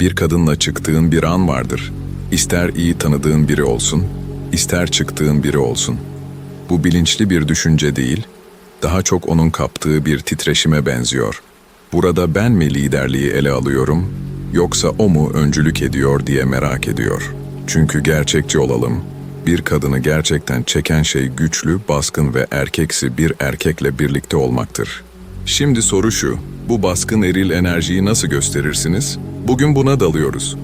Bir kadınla çıktığın bir an vardır. İster iyi tanıdığın biri olsun, ister çıktığın biri olsun. Bu bilinçli bir düşünce değil, daha çok onun kaptığı bir titreşime benziyor. Burada ben mi liderliği ele alıyorum, yoksa o mu öncülük ediyor diye merak ediyor. Çünkü gerçekçi olalım, bir kadını gerçekten çeken şey güçlü, baskın ve erkeksi bir erkekle birlikte olmaktır. Şimdi soru şu, bu baskın eril enerjiyi nasıl gösterirsiniz? Bugün buna dalıyoruz.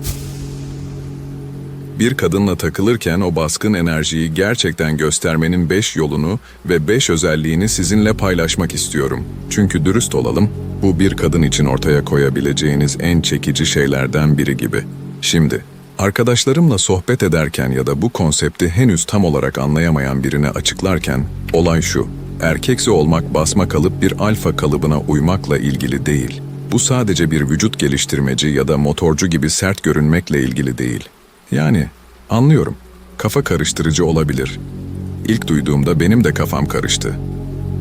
Bir kadınla takılırken o baskın enerjiyi gerçekten göstermenin 5 yolunu ve 5 özelliğini sizinle paylaşmak istiyorum. Çünkü dürüst olalım, bu bir kadın için ortaya koyabileceğiniz en çekici şeylerden biri gibi. Şimdi, arkadaşlarımla sohbet ederken ya da bu konsepti henüz tam olarak anlayamayan birine açıklarken, olay şu, erkeksi olmak basma kalıp bir alfa kalıbına uymakla ilgili değil. Bu sadece bir vücut geliştirmeci ya da motorcu gibi sert görünmekle ilgili değil. Yani anlıyorum. Kafa karıştırıcı olabilir. İlk duyduğumda benim de kafam karıştı.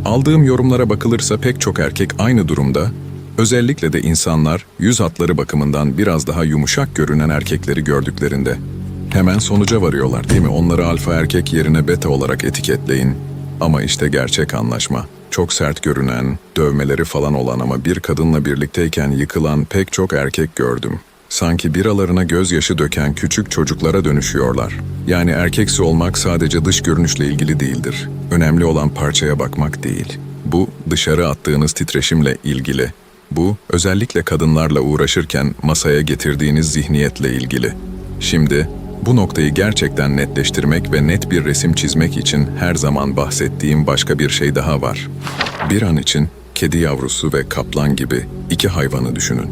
Aldığım yorumlara bakılırsa pek çok erkek aynı durumda, özellikle de insanlar yüz hatları bakımından biraz daha yumuşak görünen erkekleri gördüklerinde hemen sonuca varıyorlar değil mi? Onları alfa erkek yerine beta olarak etiketleyin. Ama işte gerçek anlaşma. Çok sert görünen, dövmeleri falan olan ama bir kadınla birlikteyken yıkılan pek çok erkek gördüm. Sanki biralarına gözyaşı döken küçük çocuklara dönüşüyorlar. Yani erkeksi olmak sadece dış görünüşle ilgili değildir. Önemli olan parçaya bakmak değil. Bu dışarı attığınız titreşimle ilgili. Bu özellikle kadınlarla uğraşırken masaya getirdiğiniz zihniyetle ilgili. Şimdi bu noktayı gerçekten netleştirmek ve net bir resim çizmek için her zaman bahsettiğim başka bir şey daha var. Bir an için kedi yavrusu ve kaplan gibi iki hayvanı düşünün.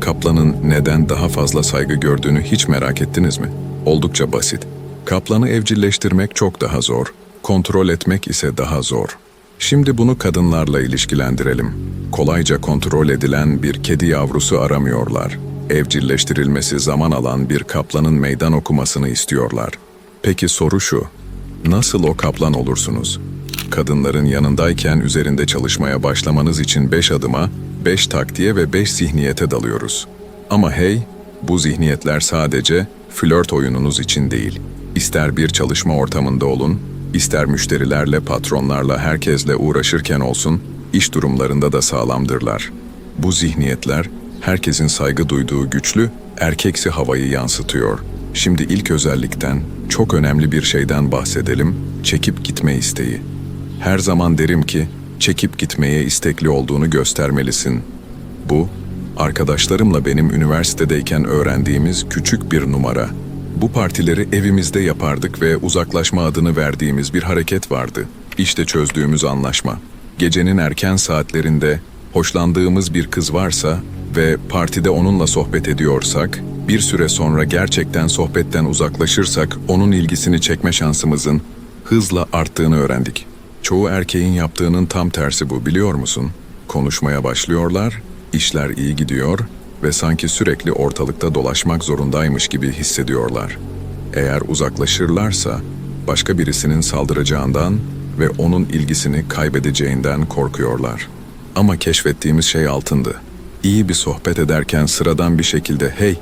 Kaplanın neden daha fazla saygı gördüğünü hiç merak ettiniz mi? Oldukça basit. Kaplanı evcilleştirmek çok daha zor, kontrol etmek ise daha zor. Şimdi bunu kadınlarla ilişkilendirelim. Kolayca kontrol edilen bir kedi yavrusu aramıyorlar. Evcilleştirilmesi zaman alan bir kaplanın meydan okumasını istiyorlar. Peki soru şu, nasıl o kaplan olursunuz? Kadınların yanındayken üzerinde çalışmaya başlamanız için 5 adıma, 5 taktiğe ve 5 zihniyete dalıyoruz. Ama hey, bu zihniyetler sadece flört oyununuz için değil. İster bir çalışma ortamında olun, ister müşterilerle, patronlarla, herkesle uğraşırken olsun, iş durumlarında da sağlamdırlar. Bu zihniyetler, herkesin saygı duyduğu güçlü, erkeksi havayı yansıtıyor. Şimdi ilk özellikten, çok önemli bir şeyden bahsedelim, çekip gitme isteği. Her zaman derim ki, çekip gitmeye istekli olduğunu göstermelisin. Bu, arkadaşlarımla benim üniversitedeyken öğrendiğimiz küçük bir numara. Bu partileri evimizde yapardık ve uzaklaşma adını verdiğimiz bir hareket vardı. İşte çözdüğümüz anlaşma. Gecenin erken saatlerinde hoşlandığımız bir kız varsa ve partide onunla sohbet ediyorsak, bir süre sonra gerçekten sohbetten uzaklaşırsak onun ilgisini çekme şansımızın hızla arttığını öğrendik. Çoğu erkeğin yaptığının tam tersi bu biliyor musun? Konuşmaya başlıyorlar, işler iyi gidiyor ve sanki sürekli ortalıkta dolaşmak zorundaymış gibi hissediyorlar. Eğer uzaklaşırlarsa başka birisinin saldıracağından ve onun ilgisini kaybedeceğinden korkuyorlar. Ama keşfettiğimiz şey altındı. İyi bir sohbet ederken sıradan bir şekilde hey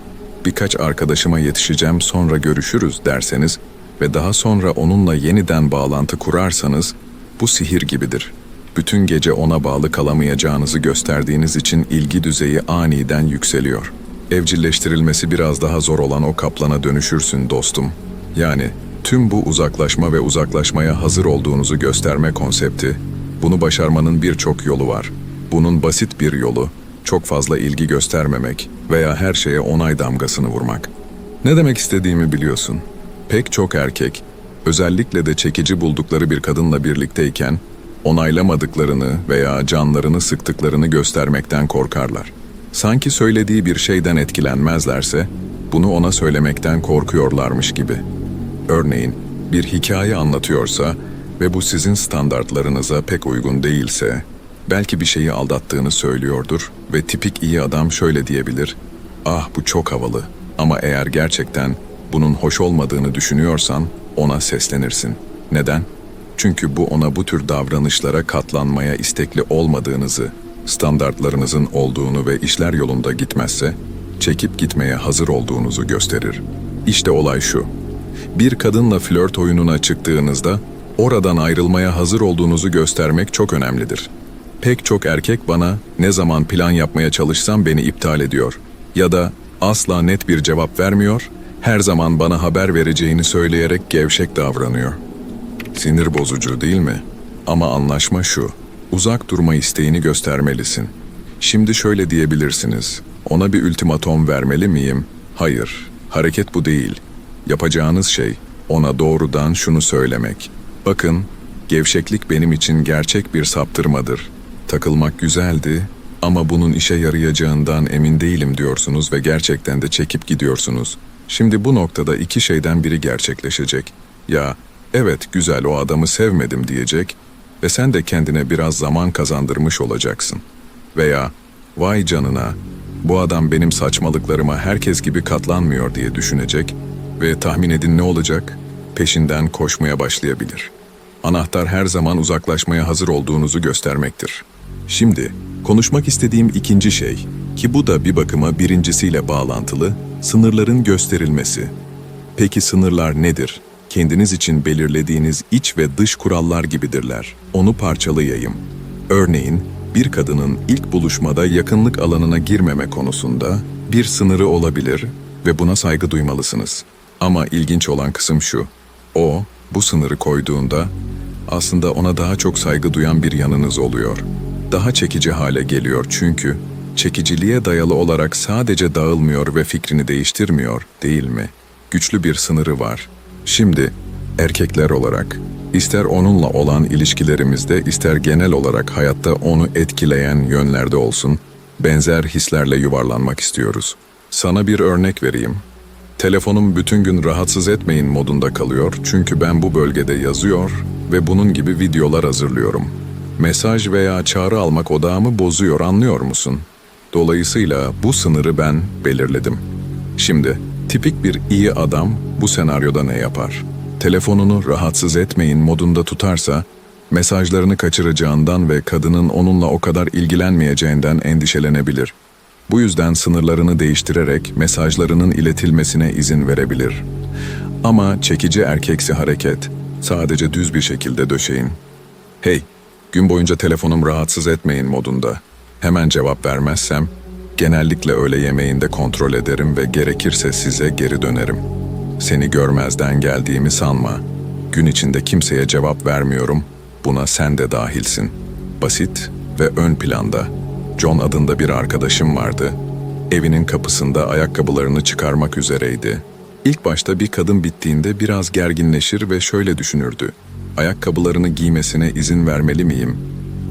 birkaç arkadaşıma yetişeceğim sonra görüşürüz derseniz ve daha sonra onunla yeniden bağlantı kurarsanız bu sihir gibidir. Bütün gece ona bağlı kalamayacağınızı gösterdiğiniz için ilgi düzeyi aniden yükseliyor. Evcilleştirilmesi biraz daha zor olan o kaplana dönüşürsün dostum. Yani tüm bu uzaklaşma ve uzaklaşmaya hazır olduğunuzu gösterme konsepti, bunu başarmanın birçok yolu var. Bunun basit bir yolu, çok fazla ilgi göstermemek veya her şeye onay damgasını vurmak. Ne demek istediğimi biliyorsun. Pek çok erkek, özellikle de çekici buldukları bir kadınla birlikteyken, onaylamadıklarını veya canlarını sıktıklarını göstermekten korkarlar. Sanki söylediği bir şeyden etkilenmezlerse, bunu ona söylemekten korkuyorlarmış gibi. Örneğin, bir hikaye anlatıyorsa ve bu sizin standartlarınıza pek uygun değilse, belki bir şeyi aldattığını söylüyordur ve tipik iyi adam şöyle diyebilir, ah bu çok havalı ama eğer gerçekten bunun hoş olmadığını düşünüyorsan ona seslenirsin. Neden? Çünkü bu ona bu tür davranışlara katlanmaya istekli olmadığınızı, standartlarınızın olduğunu ve işler yolunda gitmezse çekip gitmeye hazır olduğunuzu gösterir. İşte olay şu. Bir kadınla flört oyununa çıktığınızda oradan ayrılmaya hazır olduğunuzu göstermek çok önemlidir. Pek çok erkek bana ne zaman plan yapmaya çalışsam beni iptal ediyor ya da asla net bir cevap vermiyor, her zaman bana haber vereceğini söyleyerek gevşek davranıyor. Sinir bozucu değil mi? Ama anlaşma şu. Uzak durma isteğini göstermelisin. Şimdi şöyle diyebilirsiniz. Ona bir ultimatom vermeli miyim? Hayır. Hareket bu değil. Yapacağınız şey ona doğrudan şunu söylemek. Bakın, gevşeklik benim için gerçek bir saptırmadır. Takılmak güzeldi ama bunun işe yarayacağından emin değilim diyorsunuz ve gerçekten de çekip gidiyorsunuz. Şimdi bu noktada iki şeyden biri gerçekleşecek. Ya evet güzel o adamı sevmedim diyecek ve sen de kendine biraz zaman kazandırmış olacaksın. Veya vay canına bu adam benim saçmalıklarıma herkes gibi katlanmıyor diye düşünecek ve tahmin edin ne olacak? Peşinden koşmaya başlayabilir. Anahtar her zaman uzaklaşmaya hazır olduğunuzu göstermektir. Şimdi konuşmak istediğim ikinci şey ki bu da bir bakıma birincisiyle bağlantılı, sınırların gösterilmesi. Peki sınırlar nedir? Kendiniz için belirlediğiniz iç ve dış kurallar gibidirler. Onu parçalayayım. Örneğin, bir kadının ilk buluşmada yakınlık alanına girmeme konusunda bir sınırı olabilir ve buna saygı duymalısınız. Ama ilginç olan kısım şu. O, bu sınırı koyduğunda aslında ona daha çok saygı duyan bir yanınız oluyor. Daha çekici hale geliyor çünkü çekiciliğe dayalı olarak sadece dağılmıyor ve fikrini değiştirmiyor, değil mi? Güçlü bir sınırı var. Şimdi erkekler olarak ister onunla olan ilişkilerimizde ister genel olarak hayatta onu etkileyen yönlerde olsun benzer hislerle yuvarlanmak istiyoruz. Sana bir örnek vereyim. Telefonum bütün gün rahatsız etmeyin modunda kalıyor çünkü ben bu bölgede yazıyor ve bunun gibi videolar hazırlıyorum. Mesaj veya çağrı almak odağımı bozuyor anlıyor musun? Dolayısıyla bu sınırı ben belirledim. Şimdi tipik bir iyi adam bu senaryoda ne yapar? Telefonunu rahatsız etmeyin modunda tutarsa mesajlarını kaçıracağından ve kadının onunla o kadar ilgilenmeyeceğinden endişelenebilir. Bu yüzden sınırlarını değiştirerek mesajlarının iletilmesine izin verebilir. Ama çekici erkeksi hareket sadece düz bir şekilde döşeyin. Hey, gün boyunca telefonum rahatsız etmeyin modunda. Hemen cevap vermezsem genellikle öğle yemeğinde kontrol ederim ve gerekirse size geri dönerim. Seni görmezden geldiğimi sanma. Gün içinde kimseye cevap vermiyorum. Buna sen de dahilsin. Basit ve ön planda. John adında bir arkadaşım vardı. Evinin kapısında ayakkabılarını çıkarmak üzereydi. İlk başta bir kadın bittiğinde biraz gerginleşir ve şöyle düşünürdü. Ayakkabılarını giymesine izin vermeli miyim?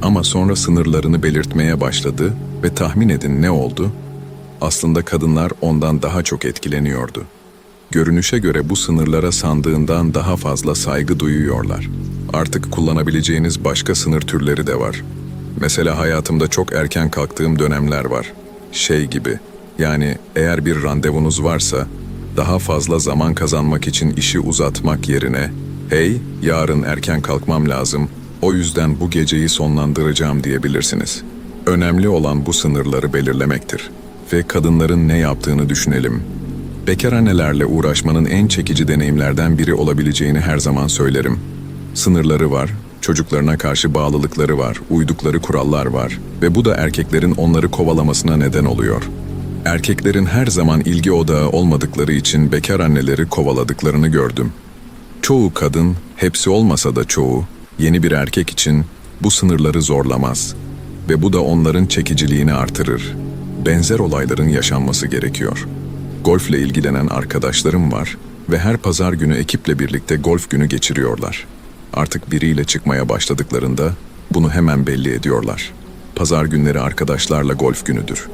Ama sonra sınırlarını belirtmeye başladı ve tahmin edin ne oldu? Aslında kadınlar ondan daha çok etkileniyordu. Görünüşe göre bu sınırlara sandığından daha fazla saygı duyuyorlar. Artık kullanabileceğiniz başka sınır türleri de var. Mesela hayatımda çok erken kalktığım dönemler var. Şey gibi, yani eğer bir randevunuz varsa, daha fazla zaman kazanmak için işi uzatmak yerine, hey yarın erken kalkmam lazım, o yüzden bu geceyi sonlandıracağım diyebilirsiniz. Önemli olan bu sınırları belirlemektir ve kadınların ne yaptığını düşünelim. Bekar annelerle uğraşmanın en çekici deneyimlerden biri olabileceğini her zaman söylerim. Sınırları var, çocuklarına karşı bağlılıkları var, uydukları kurallar var ve bu da erkeklerin onları kovalamasına neden oluyor. Erkeklerin her zaman ilgi odağı olmadıkları için bekar anneleri kovaladıklarını gördüm. Çoğu kadın, hepsi olmasa da çoğu, yeni bir erkek için bu sınırları zorlamaz ve bu da onların çekiciliğini artırır. Benzer olayların yaşanması gerekiyor. Golfle ilgilenen arkadaşlarım var ve her pazar günü ekiple birlikte golf günü geçiriyorlar. Artık biriyle çıkmaya başladıklarında bunu hemen belli ediyorlar. Pazar günleri arkadaşlarla golf günüdür.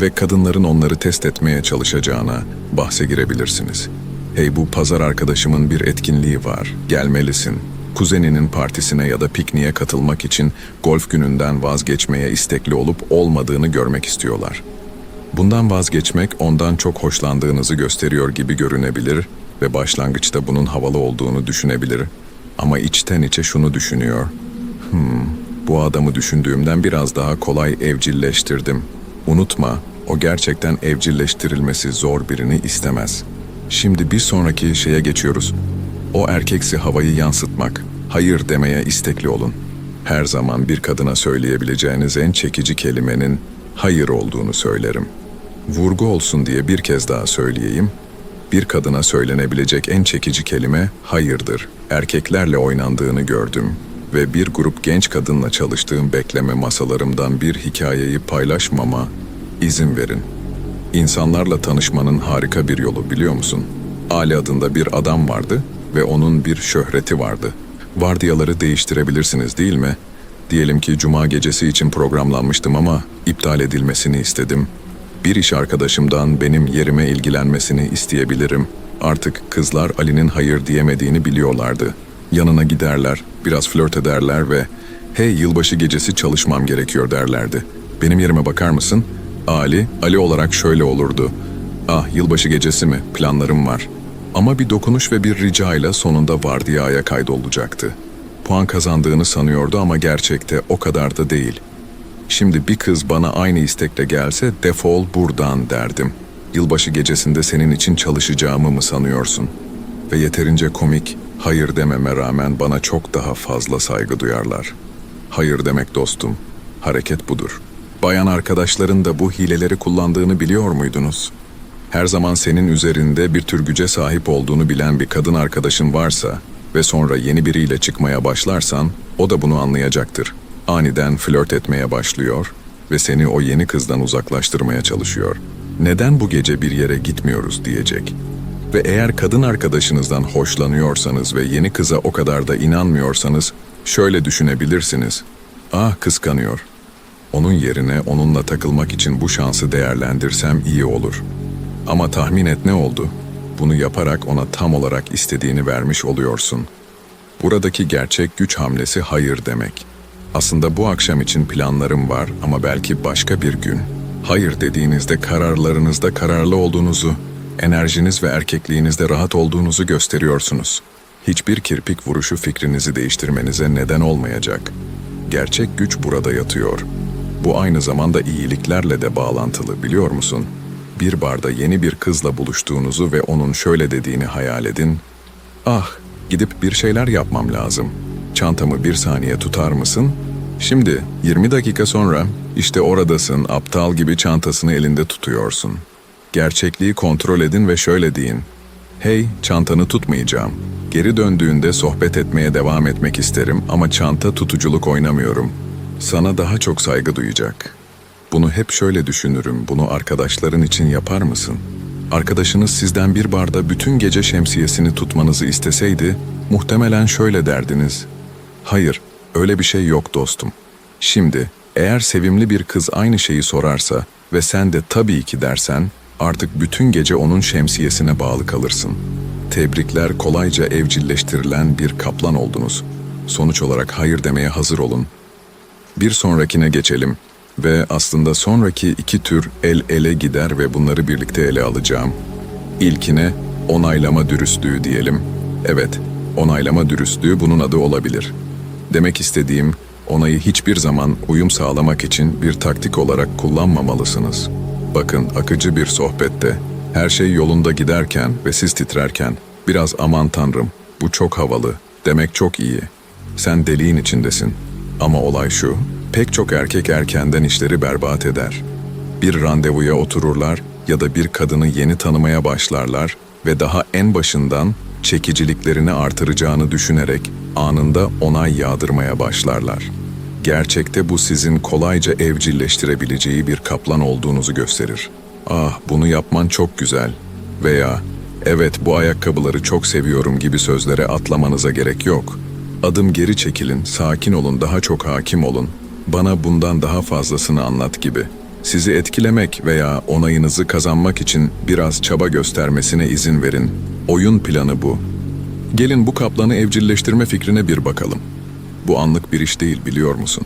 Ve kadınların onları test etmeye çalışacağına bahse girebilirsiniz. Hey bu pazar arkadaşımın bir etkinliği var, gelmelisin. Kuzeninin partisine ya da pikniğe katılmak için golf gününden vazgeçmeye istekli olup olmadığını görmek istiyorlar. Bundan vazgeçmek ondan çok hoşlandığınızı gösteriyor gibi görünebilir ve başlangıçta bunun havalı olduğunu düşünebilir. Ama içten içe şunu düşünüyor. Hmm, bu adamı düşündüğümden biraz daha kolay evcilleştirdim. Unutma, O gerçekten evcilleştirilmesi zor birini istemez. Şimdi bir sonraki şeye geçiyoruz. O erkeksi havayı yansıtmak. Hayır demeye istekli olun. Her zaman bir kadına söyleyebileceğiniz en çekici kelimenin hayır olduğunu söylerim. Vurgu olsun diye bir kez daha söyleyeyim. Bir kadına söylenebilecek en çekici kelime hayırdır. Erkeklerle oynandığını gördüm ve bir grup genç kadınla çalıştığım bekleme masalarımdan bir hikayeyi paylaşmama izin verin. İnsanlarla tanışmanın harika bir yolu biliyor musun? Ali adında bir adam vardı ve onun bir şöhreti vardı. Vardiyaları değiştirebilirsiniz değil mi? Diyelim ki cuma gecesi için programlanmıştım ama iptal edilmesini istedim. Bir iş arkadaşımdan benim yerime ilgilenmesini isteyebilirim. Artık kızlar Ali'nin hayır diyemediğini biliyorlardı. Yanına giderler, biraz flört ederler ve "Hey yılbaşı gecesi çalışmam gerekiyor." derlerdi. Benim yerime bakar mısın? Ali, Ali olarak şöyle olurdu. Ah yılbaşı gecesi mi? Planlarım var. Ama bir dokunuş ve bir ricayla sonunda vardiyaya kaydolacaktı. Puan kazandığını sanıyordu ama gerçekte o kadar da değil. Şimdi bir kız bana aynı istekle gelse defol buradan derdim. Yılbaşı gecesinde senin için çalışacağımı mı sanıyorsun? Ve yeterince komik, hayır dememe rağmen bana çok daha fazla saygı duyarlar. Hayır demek dostum, hareket budur. Bayan arkadaşların da bu hileleri kullandığını biliyor muydunuz? Her zaman senin üzerinde bir tür güce sahip olduğunu bilen bir kadın arkadaşın varsa ve sonra yeni biriyle çıkmaya başlarsan o da bunu anlayacaktır. Aniden flört etmeye başlıyor ve seni o yeni kızdan uzaklaştırmaya çalışıyor. Neden bu gece bir yere gitmiyoruz diyecek. Ve eğer kadın arkadaşınızdan hoşlanıyorsanız ve yeni kıza o kadar da inanmıyorsanız şöyle düşünebilirsiniz. Ah kıskanıyor. Onun yerine onunla takılmak için bu şansı değerlendirsem iyi olur. Ama tahmin et ne oldu? Bunu yaparak ona tam olarak istediğini vermiş oluyorsun. Buradaki gerçek güç hamlesi hayır demek. Aslında bu akşam için planlarım var ama belki başka bir gün. Hayır dediğinizde kararlarınızda kararlı olduğunuzu, enerjiniz ve erkekliğinizde rahat olduğunuzu gösteriyorsunuz. Hiçbir kirpik vuruşu fikrinizi değiştirmenize neden olmayacak. Gerçek güç burada yatıyor. Bu aynı zamanda iyiliklerle de bağlantılı biliyor musun? Bir barda yeni bir kızla buluştuğunuzu ve onun şöyle dediğini hayal edin. Ah, gidip bir şeyler yapmam lazım. Çantamı bir saniye tutar mısın? Şimdi 20 dakika sonra işte oradasın aptal gibi çantasını elinde tutuyorsun. Gerçekliği kontrol edin ve şöyle deyin. Hey, çantanı tutmayacağım. Geri döndüğünde sohbet etmeye devam etmek isterim ama çanta tutuculuk oynamıyorum. Sana daha çok saygı duyacak. Bunu hep şöyle düşünürüm. Bunu arkadaşların için yapar mısın? Arkadaşınız sizden bir barda bütün gece şemsiyesini tutmanızı isteseydi, muhtemelen şöyle derdiniz. Hayır, öyle bir şey yok dostum. Şimdi, eğer sevimli bir kız aynı şeyi sorarsa ve sen de tabii ki dersen, artık bütün gece onun şemsiyesine bağlı kalırsın. Tebrikler kolayca evcilleştirilen bir kaplan oldunuz. Sonuç olarak hayır demeye hazır olun. Bir sonrakine geçelim ve aslında sonraki iki tür el ele gider ve bunları birlikte ele alacağım. İlkine onaylama dürüstlüğü diyelim. Evet, onaylama dürüstlüğü bunun adı olabilir. Demek istediğim, onayı hiçbir zaman uyum sağlamak için bir taktik olarak kullanmamalısınız. Bakın akıcı bir sohbette, her şey yolunda giderken ve siz titrerken, biraz aman tanrım, bu çok havalı, demek çok iyi. Sen deliğin içindesin. Ama olay şu, pek çok erkek erkenden işleri berbat eder. Bir randevuya otururlar ya da bir kadını yeni tanımaya başlarlar ve daha en başından çekiciliklerini artıracağını düşünerek anında onay yağdırmaya başlarlar. Gerçekte bu sizin kolayca evcilleştirebileceği bir kaplan olduğunuzu gösterir. Ah bunu yapman çok güzel veya evet bu ayakkabıları çok seviyorum gibi sözlere atlamanıza gerek yok. Adım geri çekilin, sakin olun, daha çok hakim olun. Bana bundan daha fazlasını anlat gibi. Sizi etkilemek veya onayınızı kazanmak için biraz çaba göstermesine izin verin. Oyun planı bu. Gelin bu kaplanı evcilleştirme fikrine bir bakalım. Bu anlık bir iş değil biliyor musun?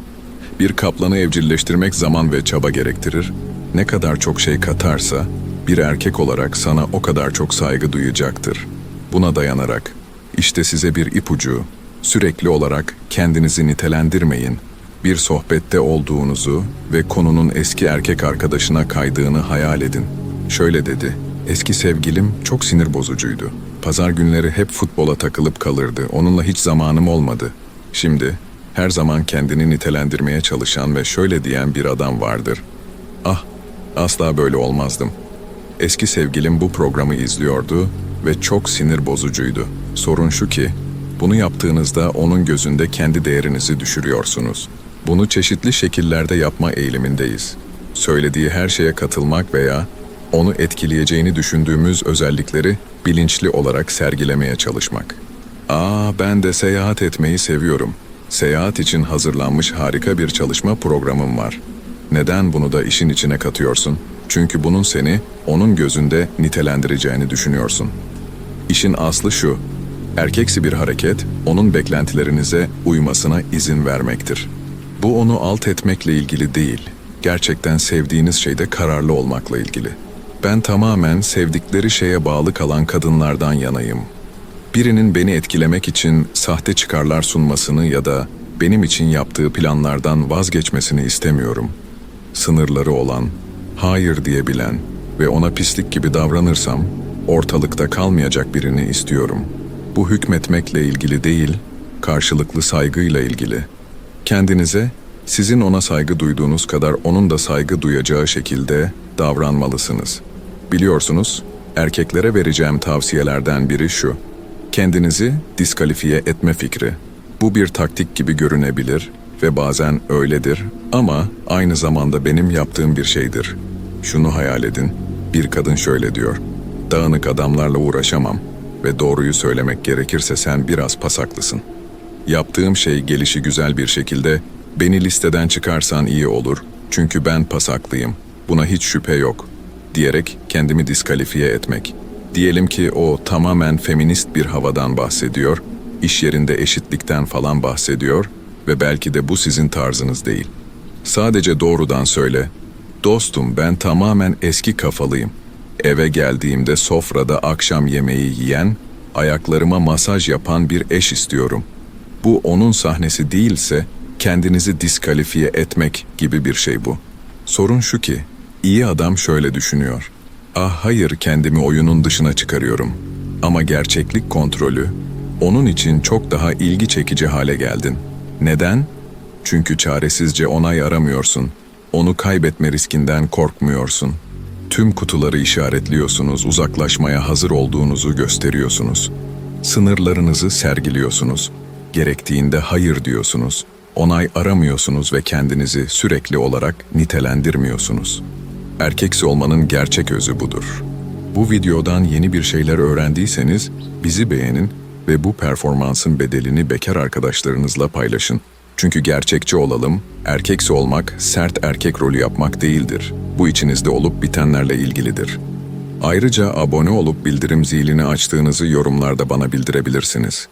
Bir kaplanı evcilleştirmek zaman ve çaba gerektirir. Ne kadar çok şey katarsa bir erkek olarak sana o kadar çok saygı duyacaktır. Buna dayanarak işte size bir ipucu. Sürekli olarak kendinizi nitelendirmeyin. Bir sohbette olduğunuzu ve konunun eski erkek arkadaşına kaydığını hayal edin. Şöyle dedi, eski sevgilim çok sinir bozucuydu. Pazar günleri hep futbola takılıp kalırdı, onunla hiç zamanım olmadı. Şimdi her zaman kendini nitelendirmeye çalışan ve şöyle diyen bir adam vardır. Ah, asla böyle olmazdım. Eski sevgilim bu programı izliyordu ve çok sinir bozucuydu. Sorun şu ki, bunu yaptığınızda onun gözünde kendi değerinizi düşürüyorsunuz. Bunu çeşitli şekillerde yapma eğilimindeyiz. Söylediği her şeye katılmak veya onu etkileyeceğini düşündüğümüz özellikleri bilinçli olarak sergilemeye çalışmak. Aa ben de seyahat etmeyi seviyorum. Seyahat için hazırlanmış harika bir çalışma programım var. Neden bunu da işin içine katıyorsun? Çünkü bunun seni onun gözünde nitelendireceğini düşünüyorsun. İşin aslı şu. Erkeksi bir hareket onun beklentilerinize uymasına izin vermektir. Bu onu alt etmekle ilgili değil, gerçekten sevdiğiniz şeyde kararlı olmakla ilgili. Ben tamamen sevdikleri şeye bağlı kalan kadınlardan yanayım. Birinin beni etkilemek için sahte çıkarlar sunmasını ya da benim için yaptığı planlardan vazgeçmesini istemiyorum. Sınırları olan, hayır diyebilen ve ona pislik gibi davranırsam ortalıkta kalmayacak birini istiyorum. Bu hükmetmekle ilgili değil, karşılıklı saygıyla ilgili. Kendinize sizin ona saygı duyduğunuz kadar onun da saygı duyacağı şekilde davranmalısınız. Biliyorsunuz, erkeklere vereceğim tavsiyelerden biri şu. Kendinizi diskalifiye etme fikri. Bu bir taktik gibi görünebilir ve bazen öyledir ama aynı zamanda benim yaptığım bir şeydir. Şunu hayal edin. Bir kadın şöyle diyor. Dağınık adamlarla uğraşamam ve doğruyu söylemek gerekirse sen biraz pasaklısın. Yaptığım şey gelişi güzel bir şekilde beni listeden çıkarsan iyi olur çünkü ben pasaklıyım. Buna hiç şüphe yok diyerek kendimi diskalifiye etmek. Diyelim ki o tamamen feminist bir havadan bahsediyor, iş yerinde eşitlikten falan bahsediyor ve belki de bu sizin tarzınız değil. Sadece doğrudan söyle. Dostum ben tamamen eski kafalıyım. Eve geldiğimde sofrada akşam yemeği yiyen, ayaklarıma masaj yapan bir eş istiyorum. Bu onun sahnesi değilse kendinizi diskalifiye etmek gibi bir şey bu. Sorun şu ki, iyi adam şöyle düşünüyor. Ah hayır kendimi oyunun dışına çıkarıyorum. Ama gerçeklik kontrolü, onun için çok daha ilgi çekici hale geldin. Neden? Çünkü çaresizce onay aramıyorsun. Onu kaybetme riskinden korkmuyorsun. Tüm kutuları işaretliyorsunuz, uzaklaşmaya hazır olduğunuzu gösteriyorsunuz. Sınırlarınızı sergiliyorsunuz. Gerektiğinde hayır diyorsunuz. Onay aramıyorsunuz ve kendinizi sürekli olarak nitelendirmiyorsunuz. Erkeksi olmanın gerçek özü budur. Bu videodan yeni bir şeyler öğrendiyseniz bizi beğenin ve bu performansın bedelini bekar arkadaşlarınızla paylaşın. Çünkü gerçekçi olalım, erkeksi olmak sert erkek rolü yapmak değildir. Bu içinizde olup bitenlerle ilgilidir. Ayrıca abone olup bildirim zilini açtığınızı yorumlarda bana bildirebilirsiniz.